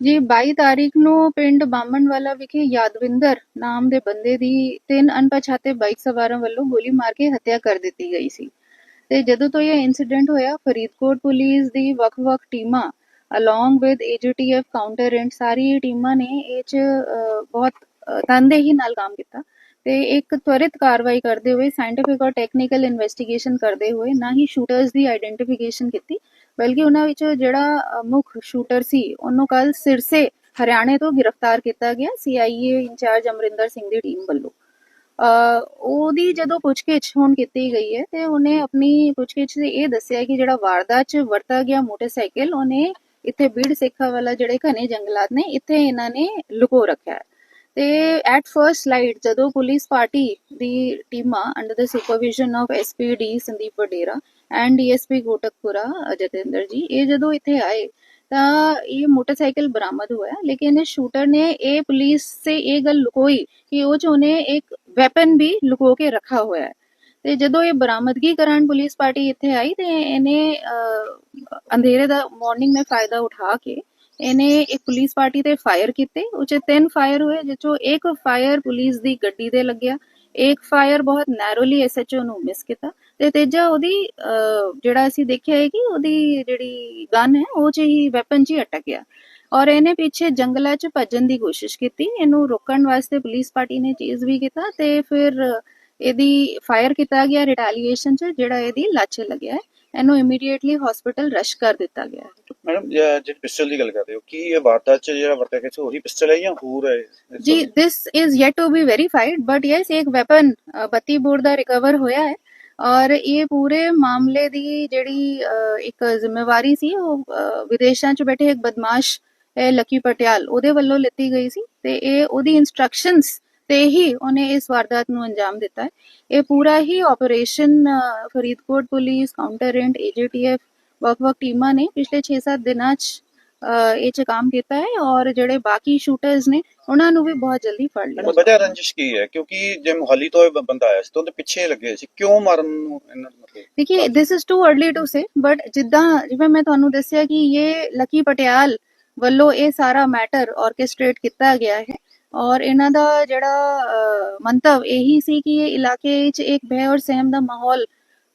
ਜੀ 22 ਤਾਰੀਖ ਨੂੰ ਪਿੰਡ ਬਾਮਣਵਾਲਾ ਵਿਖੇ ਯਾਦਵਿੰਦਰ ਨਾਮ ਦੇ ਬੰਦੇ ਦੀ ਤਿੰਨ ਅਣਪਛਾਤੇ ਬਾਈਕ ਸਵਾਰਾਂ ਵੱਲੋਂ ਗੋਲੀ ਮਾਰ ਕੇ ਹੱਤਿਆ ਕਰ ਦਿੱਤੀ ਗਈ ਸੀ। ਤੇ ਜਦੋਂ ਤੋਂ ਇਹ ਇਨਸੀਡੈਂਟ ਹੋਇਆ ਫਰੀਦਕੋਟ ਪੁਲਿਸ ਦੀ ਵੱਖ-ਵੱਖ ਟੀਮਾਂ ਅਲੋਂਗ ਵਿਦ ਏਜੀਟੀਐਫ ਕਾਊਂਟਰੈਂਟ ਸਾਰੀ ਟੀਮਾਂ ਨੇ ਇਹ ਚ ਅਹ, ਬਹੁਤ ਤਨਦੇਹੀ ਨਾਲ ਕੰਮ ਕੀਤਾ। ਤੇ ਇੱਕ ਤਵਰਿਤ ਕਾਰਵਾਈ ਕਰਦੇ ਹੋਏ ਸਾਇੰਟੀਫਿਕ ਔਰ ਟੈਕਨੀਕਲ ਇਨਵੈਸਟੀਗੇਸ਼ਨ ਕਰਦੇ ਹੋਏ ਨਾ ਹੀ ਸ਼ੂਟਰਸ ਦੀ ਆਈਡੈਂਟੀਫਿਕੇਸ਼ਨ ਕੀਤੀ ਬਲਕਿ ਉਹਨਾਂ ਵਿੱਚ ਜਿਹੜਾ ਮੁੱਖ ਸ਼ੂਟਰ ਸੀ ਉਹਨੂੰ ਕੱਲ ਸਿਰਸੇ ਹਰਿਆਣੇ ਤੋਂ ਗ੍ਰਿਫਤਾਰ ਕੀਤਾ ਗਿਆ ਸੀਆਈਏ ਇੰਚਾਰਜ ਅਮਰਿੰਦਰ ਸਿੰਘ ਦੀ ਟੀਮ ਵੱਲੋਂ। ਅ, ਉਹਦੀ ਜਦੋਂ ਪੁੱਛਗਿੱਛ ਹੁਣ ਕੀਤੀ ਗਈ ਹੈ ਤੇ ਉਹਨੇ ਆਪਣੀ ਪੁੱਛਗਿੱਛ 'ਚ ਇਹ ਦੱਸਿਆ ਕਿ ਜਿਹੜਾ ਵਾਰਦਾਤ 'ਚ ਵਰਤਾ ਗਿਆ ਮੋਟਰਸਾਈਕਲ ਉਹਨੇ ਇੱਥੇ ਬੀੜ ਸੇਖਾ ਵਾਲਾ ਜਿਹੜੇ ਘਨੇ ਜੰਗਲਾਤ ਨੇ ਇੱਥੇ ਇਹਨਾਂ ਨੇ ਲੁਕੋ ਰੱਖਿਆ ਹੈ। ਤੇ ਐਟ ਫਰਸਟ ਲਾਈਟ ਜਦੋਂ ਪੁਲਿਸ ਪਾਰਟੀ ਦੀ ਟੀਮਾਂ under the supervision of SPD Sandeep Vadera and DSP Kotkapura Jatinder ji, ਇਹ ਜਦੋਂ ਇੱਥੇ ਆਏ ਤਾਂ ਇਹ ਮੋਟਰਸਾਈਕਲ ਬਰਾਮਦ ਹੋਇਆ, ਲੇਕਿਨ ਇਹ ਸ਼ੂਟਰ ਨੇ ਇਹ ਪੁਲਿਸ ਸੇ ਇਹ ਗੱਲ ਲੁਕੋਈ ਕਿ ਉਹ ਚ ਉਹਨੇ ਇੱਕ ਵੈਪਨ ਵੀ ਲੁਕੋ ਕੇ ਰੱਖਾ ਹੋਇਆ ਹੈ। ਤੇ ਜਦੋਂ ਇਹ ਬਰਾਮਦਗੀ ਕਰਨ ਪੁਲਿਸ ਪਾਰਟੀ ਇੱਥੇ ਆਈ ਤੇ ਇਹਨੇ ਅੰਧੇਰੇ ਦਾ ਮਾਰਨਿੰਗ में ਫਾਇਦਾ ਉਠਾ ਕੇ ਇਹਨੇ ਇੱਕ ਪੁਲਿਸ ਪਾਰਟੀ ਤੇ ਫਾਇਰ ਕੀਤੇ। ਉਹ ਤਿੰਨ ਫਾਇਰ ਹੋਏ ਜਿਸ ਇੱਕ ਫਾਇਰ ਪੁਲਿਸ ਦੀ ਗੱਡੀ ਦੇ ਲੱਗਿਆ। ਇੱਕ ਫਾਇਰ ਬਹੁਤ ਨੈਰੋਲੀ ਐਸਐਚਓ ਨੂੰ ਮਿਸ ਕੀਤਾ। ਤੇ ਤੀਜਾ ਉਹਦੀ ਜਿਹੜਾ ਅਸੀਂ ਦੇਖਿਆ ਹੈ ਕਿ ਉਹਦੀ ਜਿਹੜੀ ਗਨ ਹੈ, ਉਹ 'ਚ ਹੀ ਵੈਪਨ 'ਚ ਹੀ ਅਟਕ ਗਿਆ। ਔਰ ਇਹਨੇ ਪਿੱਛੇ ਜੰਗਲਾਂ 'ਚ ਭੱਜਣ ਦੀ ਕੋਸ਼ਿਸ਼ ਕੀਤੀ। ਇਹਨੂੰ ਰੋਕਣ ਵਾਸਤੇ ਪੁਲਿਸ ਪਾਰਟੀ ਨੇ ਚੀਜ਼ ਵੀ ਕੀਤਾ ਤੇ ਫਿਰ ਇਹਦੀ ਫਾਇਰ ਕੀਤਾ ਗਿਆ ਰਿਟੈਲੀਏਸ਼ਨ 'ਚ, ਜਿਹੜਾ ਇਹਦੀ ਲਾਚੇ ਲੱਗਿਆ ਹੈ। ਇਹਨੂੰ ਇਮੀਡੀਏਟਲੀ ਹਸਪੀਟਲ ਰਸ਼ ਕਰ ਦਿੱਤਾ ਗਿਆ ਹੈ। ਮੈਡਮ ਜਿਹੜੀ ਪਿਸਟਲ ਦੀ ਗੱਲ ਕਰਦੇ ਹੋ ਕੀ ਇਹ ਵਾਰਦਾਤ ਚ ਜਿਹੜਾ ਵਰਤਿਆ ਗਿਆ ਸੀ ਉਹੀ ਪਿਸਟਲ ਹੈ ਜਾਂ ਹੋਰ ਹੈ? ਜੀ this is yet to be verified but yes ਇੱਕ ਵੈਪਨ 32 ਬੋਰ ਦਾ ਰਿਕਵਰ ਹੋਇਆ ਹੈ। ਔਰ ਇਹ ਪੂਰੇ ਮਾਮਲੇ ਦੀ ਜਿਹੜੀ ਇੱਕ ਜ਼ਿੰਮੇਵਾਰੀ ਸੀ ਉਹ ਵਿਦੇਸ਼ਾਂ 'ਚ ਬੈਠੇ ਇੱਕ ਬਦਮਾਸ਼ ਲੱਕੀ ਪਟਿਆਲ ਉਹਦੇ ਵੱਲੋਂ ਲਿੱਤੀ ਗਈ ਸੀ। ਤੇ ਇਹ ਉਹਦੀ ਇਨਸਟਰਕਸ਼ਨਸ ਤੇ ਹੀ ਉਹਨੇ ਇਸ ਵਾਰਦਾਤ ਨੂੰ ਅੰਜਾਮ ਦਿੱਤਾ ਹੈ। ਇਹ ਪੂਰਾ ਹੀ ਆਪਰੇਸ਼ਨ ਫਰੀਦਕੋਟ ਪੁਲਿਸ ਕਾਊਂਟਰ ਰੈਂਟ ਏਜੀਟੀਐਫ ਵੱਖ-ਵੱਖ ਟੀਮਾਂ ਨੇ ਪਿਛਲੇ 6-7 ਦਿਨਾਂ 'ਚ ਇਹ ਚ ਕੰਮ ਕੀਤਾ ਹੈ ਔਰ ਜਿਹੜੇ ਬਾਕੀ ਸ਼ੂਟਰਸ ਨੇ ਉਹਨਾਂ ਨੂੰ ਵੀ ਬਹੁਤ ਜਲਦੀ ਫੜ ਲਿਆ ਵਜ੍ਹਾ ਰੰਜਿਸ਼ ਕੀ ਹੈ ਕਿਉਂਕਿ ਜੇ ਮੁਹੱਲੀ ਤੋਂ ਇਹ ਬੰਦਾ ਆਇਆ ਸੀ ਤਾਂ ਉਹਦੇ ਪਿੱਛੇ ਲੱਗੇ ਸੀ। ਕਿਉਂ ਮਾਰਨ ਨੂੰ ਇਹਨਾਂ ਦਾ ਦੇਖਿਏ this is too early to say but ਜਿੱਦਾਂ ਜਿਵੇਂ ਮੈਂ ਤੁਹਾਨੂੰ ਦੱਸਿਆ ਕਿ ਇਹ ਲਕੀ ਪਟਿਆਲ ਵੱਲੋਂ ਇਹ ਸਾਰਾ ਮੈਟਰ ਆਰਕੈਸਟ੍ਰੇਟ ਕੀਤਾ ਗਿਆ ਹੈ। ਔਰ ਇਹਨਾਂ ਦਾ ਜਿਹੜਾ ਮੰਤਵ ਇਹੀ ਸੀ ਕਿ ਇਹ ਇਲਾਕੇ ਵਿੱਚ ਇੱਕ ਭੈ ਔਰ ਸਹਿਮ ਦਾ ਮਾਹੌਲ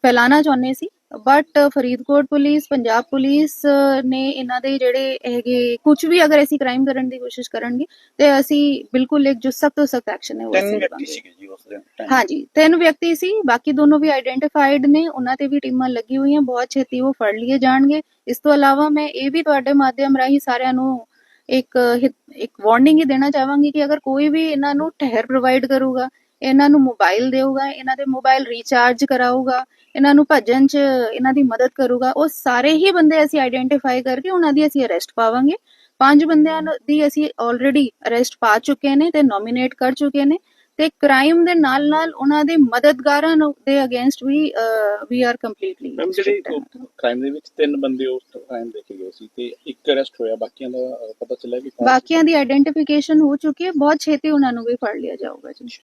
ਫੈਲਾਣਾ ਚਾਹੁੰਦੇ ਸੀ but Faridkot police Punjab police ਨੇ ਇਹਨਾਂ ਦੇ ਜਿਹੜੇ ਹੈਗੇ ਕੁਝ ਵੀ ਅਗਰ ਐਸੀ ਕ੍ਰਾਈਮ ਕਰਨ ਦੀ ਕੋਸ਼ਿਸ਼ ਕਰਨਗੇ ਤੇ ਅਸੀਂ ਬਿਲਕੁਲ ਇੱਕ ਜੋ ਸਖਤ ਤੋਂ ਸਖਤ ਐਕਸ਼ਨ ਹੈ ਉਹ ਤਿੰਨ ਅਸੀਂ ਵਿਅਕਤੀ ਲਵਾਂਗੇ। ਸੀਗੇ ਜੀ ਉਸ ਦਿਨ time? ਹਾਂਜੀ ਤਿੰਨ ਵਿਅਕਤੀ ਸੀ ਬਾਕੀ ਦੋਨੋਂ ਵੀ ਆਈਡੈਂਟੀਫਾਈਡ ਨੇ ਉਹਨਾਂ ਤੇ ਵੀ ਟੀਮਾਂ ਲੱਗੀ ਹੋਈਆਂ ਬਹੁਤ ਛੇਤੀ ਉਹ ਫੜ ਲਏ ਜਾਣਗੇ ਇਸ ਤੋਂ ਇਲਾਵਾ ਮੈਂ ਇਹ ਵੀ ਤੁਹਾਡੇ ਮਾਧਿਅਮ ਰਾਹੀਂ ਸਾਰਿਆਂ ਨੂੰ ਇੱਕ ਇੱਕ ਵਾਰਨਿੰਗ ਹੀ ਦੇਣਾ ਚਾਹਾਂਗੀ ਕਿ ਅਗਰ ਕੋਈ ਵੀ ਇਹਨਾਂ ਨੂੰ ਠਹਿਰ ਪ੍ਰੋਵਾਈਡ ਕਰੂਗਾ, ਇਹਨਾਂ ਨੂੰ ਮੋਬਾਈਲ ਦੇਊਗਾ, ਇਹਨਾਂ ਦੇ ਮੋਬਾਈਲ ਰੀਚਾਰਜ ਕਰਾਊਗਾ, ਇਹਨਾਂ ਨੂੰ ਭੱਜਣ 'ਚ ਇਹਨਾਂ ਦੀ ਮਦਦ ਕਰੂਗਾ, ਉਹ ਸਾਰੇ ਹੀ ਬੰਦੇ ਅਸੀਂ ਆਈਡੈਂਟੀਫਾਈ ਕਰਕੇ ਉਹਨਾਂ ਦੀ ਅਸੀਂ ਅਰੈਸਟ ਪਾਵਾਂਗੇ। ਪੰਜ ਬੰਦਿਆਂ ਦੀ ਅਸੀਂ ਆਲਰੇਡੀ ਅਰੈਸਟ ਪਾ ਚੁੱਕੇ ਨੇ ਤੇ ਨੋਮੀਨੇਟ ਕਰ ਚੁੱਕੇ ਨੇ। ਤੇ ਕ੍ਰਾਈਮ ਦੇ ਨਾਲ ਨਾਲ ਉਹਨਾਂ ਦੇ ਮਦਦਗਾਰਾਂ ਦੇ ਅਗੇਂਸਟ ਵੀ ਵੀ ਆਰ ਕੰਪਲੀਟਲੀ ਮੈਮ ਜਿਹੜੇ ਕ੍ਰਾਈਮ ਦੇ ਵਿੱਚ ਤਿੰਨ ਬੰਦੇ ਉਸ ਟਾਈਮ ਦੇਖੇ ਗਏ ਸੀ ਤੇ ਇੱਕ ਅਰੈਸਟ ਹੋਇਆ ਬਾਕੀਆਂ ਦਾ ਪਤਾ ਚੱਲਿਆ ਕਿ? ਬਾਕੀਆਂ ਦੀ ਆਈਡੈਂਟੀਫਿਕੇਸ਼ਨ ਹੋ ਚੁੱਕੀ ਹੈ ਬਹੁਤ ਛੇਤੀ ਉਹਨਾਂ ਨੂੰ ਵੀ ਫੜ ਲਿਆ ਜਾਊਗਾ ਜੀ